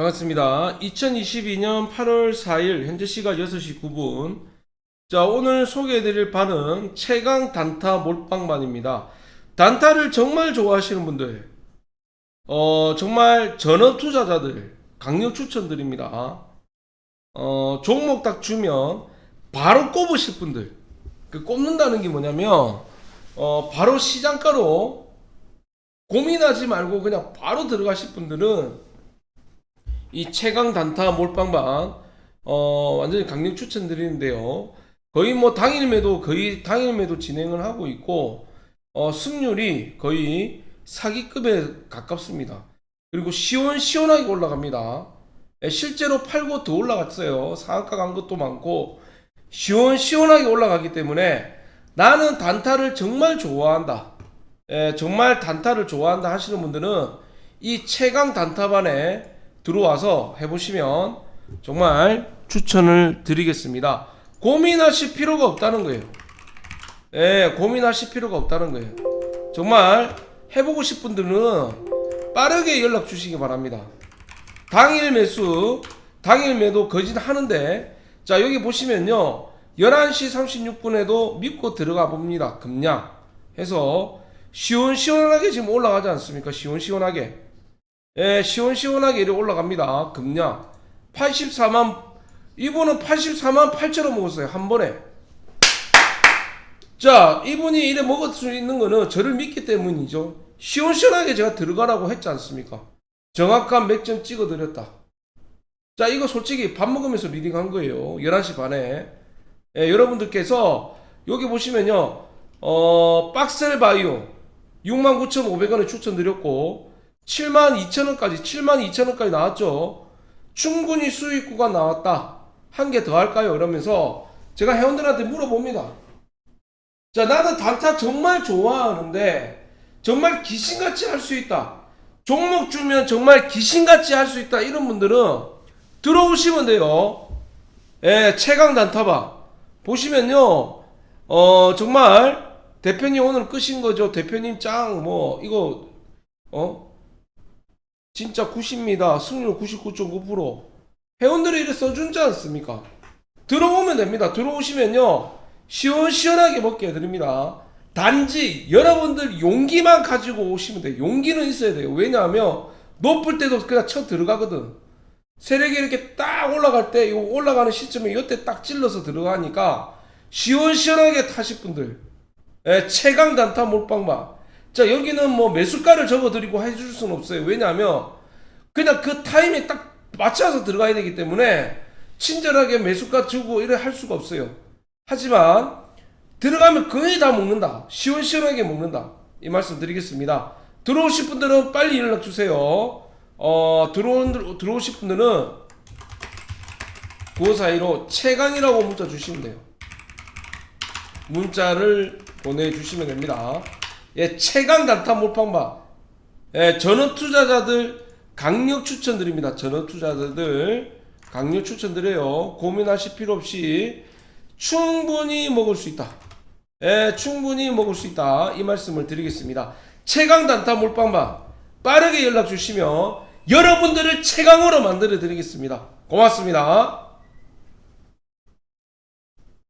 반갑습니다. 2022년 8월 4일 현재 시각 6시 9분. 자, 오늘 소개해드릴 반은 최강 단타 몰빵반입니다. 단타를 정말 좋아하시는 분들, 어, 정말 전업 투자자들 강력 추천드립니다. 어, 종목 딱 주면 바로 꼽으실 분들. 그 꼽는다는 게 뭐냐면, 어, 바로 시장가로 고민하지 말고 그냥 바로 들어가실 분들은 이 최강 단타 몰빵반 어 완전히 강력 추천드리는데요. 거의 뭐 당일 매도 거의 당일 매도 진행을 하고 있고 어 승률이 거의 사기급에 가깝습니다. 그리고 시원시원하게 올라갑니다. 예, 실제로 팔고 더 올라갔어요. 상한가 간 것도 많고 시원시원하게 올라가기 때문에 나는 단타를 정말 좋아한다. 예, 정말 단타를 좋아한다 하시는 분들은 이 최강 단타반에 들어와서 해보시면 정말 추천을 드리겠습니다. 고민하실 필요가 없다는 거예요. 예, 고민하실 필요가 없다는 거예요. 정말 해보고 싶은 분들은 빠르게 연락 주시기 바랍니다. 당일 매수, 당일 매도 거진 하는데, 자, 여기 보시면요. 11시 36분에도 믿고 들어가 봅니다. 급량. 해서 시원시원하게 지금 올라가지 않습니까? 시원시원하게. 예, 시원시원하게 이렇게 올라갑니다. 급량. 84만, 이분은 84만 8천원 먹었어요. 한 번에. 자, 이분이 이래 먹을 수 있는 거는 저를 믿기 때문이죠. 시원시원하게 제가 들어가라고 했지 않습니까? 정확한 맥점 찍어드렸다. 자, 이거 솔직히 밥 먹으면서 리딩 한 거예요. 11시 반에. 예, 여러분들께서 여기 보시면요. 어, 박셀 바이오 69,500원에 추천드렸고 72,000원까지 72,000원까지 나왔죠. 충분히 수익 구간 나왔다. 한 개 더 할까요? 이러면서 제가 회원들한테 물어봅니다. 자, 나는 단타 정말 좋아하는데 정말 귀신같이 할 수 있다. 종목 주면 정말 귀신같이 할 수 있다. 이런 분들은 들어오시면 돼요. 예, 최강 단타봐. 보시면요. 어, 정말 대표님 오늘 끝인 거죠. 대표님 짱 뭐 이거 어? 진짜 90입니다. 승률 99.9%. 회원들이 이래 써준지 않습니까? 들어오면 됩니다. 들어오시면요. 시원시원하게 먹게 해드립니다. 단지 여러분들 용기만 가지고 오시면 돼요. 용기는 있어야 돼요. 왜냐하면 높을 때도 그냥 쳐 들어가거든. 세력이 이렇게 딱 올라갈 때, 이 올라가는 시점에 이때 딱 찔러서 들어가니까 시원시원하게 타실 분들. 예, 최강 단타 몰빵바. 자, 여기는 뭐 매수가를 적어드리고 해줄 수는 없어요. 왜냐하면 그냥 그 타임에 딱 맞춰서 들어가야 되기 때문에 친절하게 매수가 주고 이래 할 수가 없어요. 하지만 들어가면 거의 다 먹는다. 시원시원하게 먹는다. 이 말씀 드리겠습니다. 들어오실 분들은 빨리 연락 주세요. 어, 들어온, 들어오실 분들은 9542로 최강이라고 문자 주시면 돼요. 문자를 보내주시면 됩니다. 예, 최강 단타 몰빵바. 예, 전업 투자자들 강력 추천드립니다. 전업 투자자들 강력 추천드려요. 고민하실 필요 없이 충분히 먹을 수 있다. 예, 충분히 먹을 수 있다. 이 말씀을 드리겠습니다. 최강 단타 몰빵바 빠르게 연락 주시면 여러분들을 최강으로 만들어 드리겠습니다. 고맙습니다.